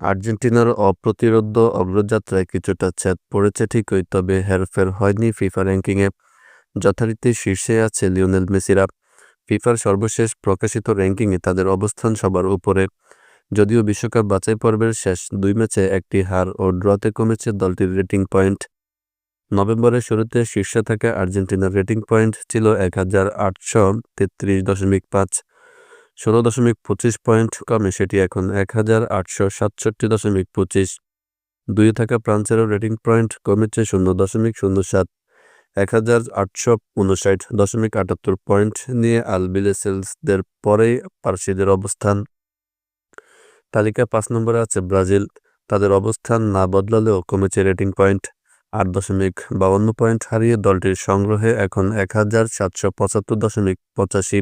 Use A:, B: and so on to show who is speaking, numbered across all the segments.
A: আর্জেন্টিনার অপ্রতিরোধ্য অগ্রযাত্রায় কিছুটা ছাদ পড়েছে ঠিকই, তবে হেরফের হয়নি ফিফা র্যাঙ্কিংয়ে। যথারীতি শীর্ষে আছে লিওনেল মেসিরা। ফিফার সর্বশেষ প্রকাশিত র্যাঙ্কিংয়ে তাদের অবস্থান সবার উপরে। যদিও বিশ্বকাপ বাছাই পর্বের শেষ দুই ম্যাচে একটি হার ও ড্রতে কমেছে দলটির রেটিং পয়েন্ট। নভেম্বরের শুরুতে শীর্ষে থাকা আর্জেন্টিনার রেটিং পয়েন্ট ছিল এক হাজার আটশো তেত্রিশ দশমিক পাঁচ। ষোলো দশমিক পঁচিশ পয়েন্ট কমে সেটি এখন এক হাজার আটশো সাতষট্টি দশমিক পঁচিশ। দুই থাকা ফ্রান্সেরও রেটিং পয়েন্ট কমেছে শূন্য দশমিক শূন্য সাত। এক হাজার আটশো উনষাট দশমিক আটাত্তর পয়েন্ট নিয়ে আলবিলেসেলসদের পরেই পার্সিদের অবস্থান। তালিকায় পাঁচ নম্বরে আছে ব্রাজিল। তাদের অবস্থান না বদলালেও কমেছে রেটিং পয়েন্ট। আট দশমিক বাউন্ন পয়েন্ট হারিয়ে দলটির সংগ্রহে এখন এক হাজার সাতশো পঁচাত্তর দশমিক পঁচাশি।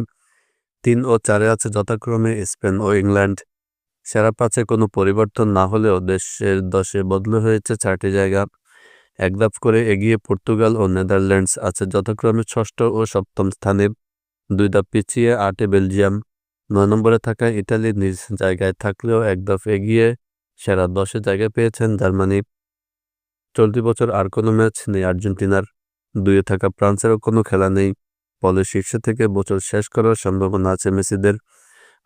A: তিন ও চারে আছে যথাক্রমে স্পেন ও ইংল্যান্ড। সেরা পাঁচে কোনো পরিবর্তন না হলেও দেশের দশে বদলে হয়েছে চারটি জায়গা। এক ধাপ করে এগিয়ে পর্তুগাল ও নেদারল্যান্ডস আছে যথাক্রমে ষষ্ঠ ও সপ্তম স্থানে। দুই ধাপ পিছিয়ে আটে বেলজিয়াম। নয় নম্বরে থাকা ইতালি নিজ জায়গায় থাকলেও এক ধাপ এগিয়ে সেরা দশে জায়গা পেয়েছেন জার্মানি। চলতি বছর আর কোনো ম্যাচ নেই আর্জেন্টিনার। দুইয়ে থাকা ফ্রান্সেরও কোনো খেলা নেই। ফলে শীর্ষ থেকে বছর শেষ করার সম্ভাবনা আছে মেসিদের।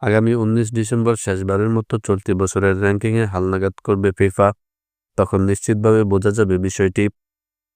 A: আগামী উনিশ ডিসেম্বর শেষবারের মতো চলতি বছরের র্যাঙ্কিংয়ে হালনাগাদ করবে ফিফা। তখন নিশ্চিতভাবে বোঝা যাবে বিষয়টি।